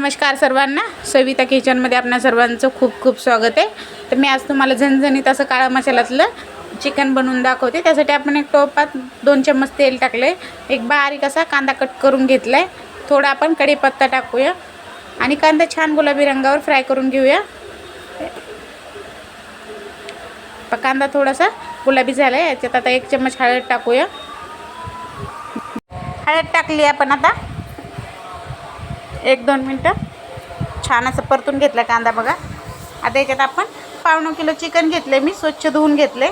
नमस्कार सर्वांना. सविता किचनमध्ये आपणा सर्वांचं खूप खूप स्वागत आहे. तर मी आज तुम्हाला झणझणीत असं काळा मसाल्यातलं चिकन बनवून दाखवते. त्यासाठी आपण एक टोपात दोन चम्मच तेल टाकले एक बारीक असा कांदा कट करून घेतला आहे थोडा आपण कढीपत्ता टाकूया. आणि कांदा छान गुलाबी रंगावर फ्राय करून घेऊया. कांदा थोडासा गुलाबी झाला आहे याच्यात आता एक चम्मच हळद टाकूया. हळद टाकली आपण आता. एक दोन मिनटं. छान असं परतून घेतलं कांदा बघा. आता याच्यात आपण पावणं किलो चिकन घेतले मी स्वच्छ धुवून घेतले.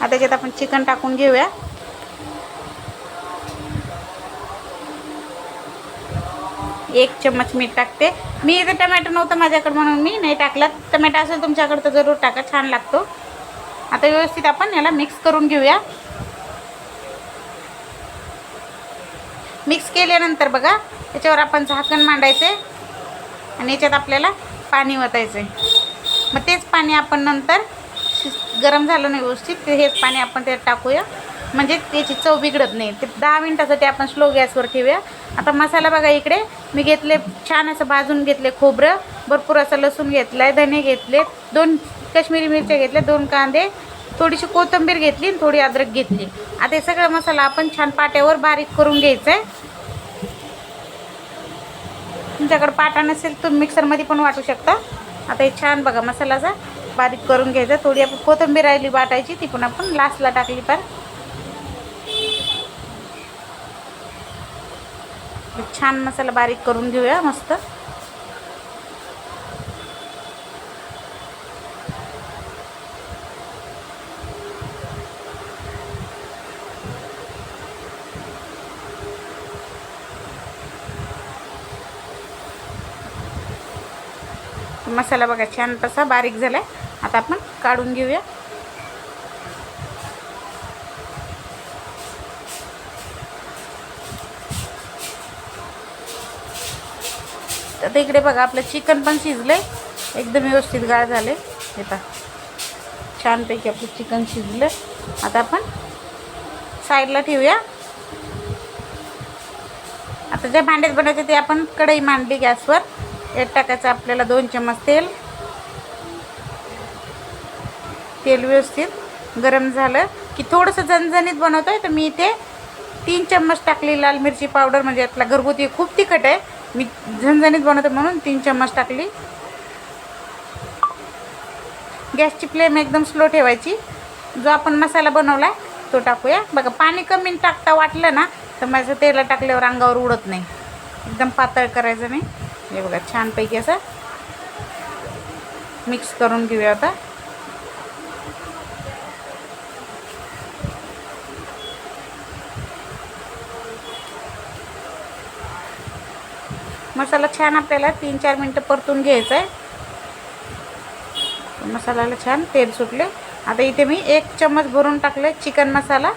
आता याच्यात आपण चिकन टाकून घेऊया. एक चम्मच मीठ टाकते. मी इथे टमॅटो नव्हतं माझ्याकडे म्हणून मी नाही टाकला. टमॅटो असेल तुमच्याकडे तर जरूर टाका छान लागतो. आता व्यवस्थित आपण याला मिक्स करून घेऊया. मिक्स केल्यानंतर बघा त्याच्यावर आपण झाकण मांडायचे आणि याच्यात आपल्याला पाणी वतायचं. आहे मग तेच पाणी आपण नंतर गरम झालं नाही व्यवस्थित हेच पाणी आपण त्यात टाकूया. म्हणजे त्याची चव बिघडत नाही. ते दहा मिनटासाठी आपण स्लो गॅसवर ठेवूया. आता मसाला बघा इकडे. मी घेतले छान असं भाजून घेतले खोबरं. भरपूर असं लसूण घेतलं आहे धने घेतले दोन काश्मीरी मिरच्या घेतल्या दोन कांदे थोडीशी कोथिंबीर घेतली आणि थोडी अद्रक घेतली. आता हे सगळं मसाला आपण छान पाट्यावर बारीक करून घ्यायचं आहे तुमच्याकडे पाटा नसेल तुम्ही मिक्सरमध्ये पण वाटू शकता. आता हे छान बघा मसालाचा बारीक करून घ्यायचा. थोडी आपण कोथिंबीर राहिली वाटायची ती पण आपण लास्टला टाकली पार छान मसाला बारीक करून घेऊया मस्त. मसाला बघा छान तसा बारीक झाला आहे आता आपण काढून घेऊया. आता इकडे बघा आपलं चिकन पण शिजलंय. एकदम व्यवस्थित गाळ झाले येता छानपैकी आपलं चिकन शिजलं आता आपण साईडला ठेवूया. आता ज्या भांड्यात बनायचे ते आपण कढई मांडली गॅसवर. यात टाकायचं आपल्याला दोन चम्मच तेल. तेल व्यवस्थित गरम झालं की थोडंसं झणझणीत बनवतो आहे तर मी इथे तीन चम्मच टाकली लाल मिरची पावडर म्हणजे यातला घरगुती खूप तिखट आहे. मी झणझणीत बनवतो म्हणून तीन चम्मच टाकली. गॅसची फ्लेम एकदम स्लो ठेवायची. जो आपण मसाला बनवला आहे तो टाकूया. बघा पाणी कमी टाकता वाटलं ना तर माझं तेला टाकल्यावर अंगावर उडत नाही. एकदम पातळ करायचं नाही. हे बघा छानपैकी असं मिक्स करून घेऊया आता. मसाला छान आपल्याला तीन चार मिनटं परतून घ्यायचा आहे मसाल्याला छान तेल सुटले. आता इथे मी एक चम्मच भरून टाकले चिकन मसाला.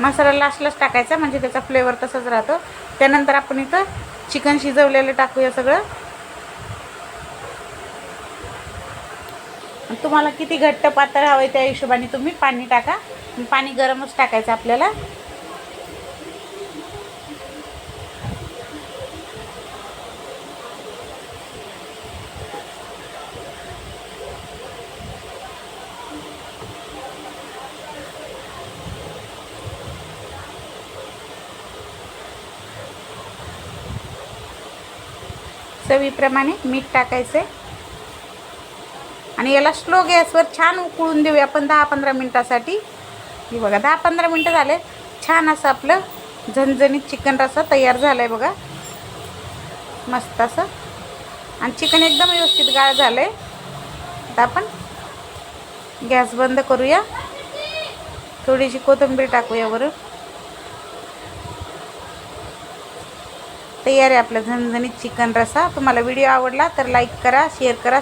मसाला लास्टलाच टाकायचा म्हणजे त्याचा फ्लेवर तसंच राहतो. त्यानंतर आपण इथं चिकन शिजवलेलं टाकूया सगळं. तुम्हाला किती घट्ट पातळ हवं आहे त्या हिशोबाने तुम्ही पाणी टाका. पाणी गरमच टाकायचं आपल्याला. चवीप्रमाणे मीठ टाकायचं आहे आणि याला स्लो गॅसवर छान उकळून देऊया आपण दहा पंधरा मिनटासाठी. हे बघा दहा पंधरा मिनटं झाले. छान असं आपलं झणझणीत चिकन रस्सा तयार झाला आहे बघा. मस्त असं. आणि चिकन एकदम व्यवस्थित गाळ झालं आहे आता आपण गॅस बंद करूया. थोडीशी कोथिंबीर टाकूया वरून. तयार आहे आपलं झणझणीत चिकन रसा. तुम्हाला व्हिडिओ आवडला तर लाईक करा शेअर करा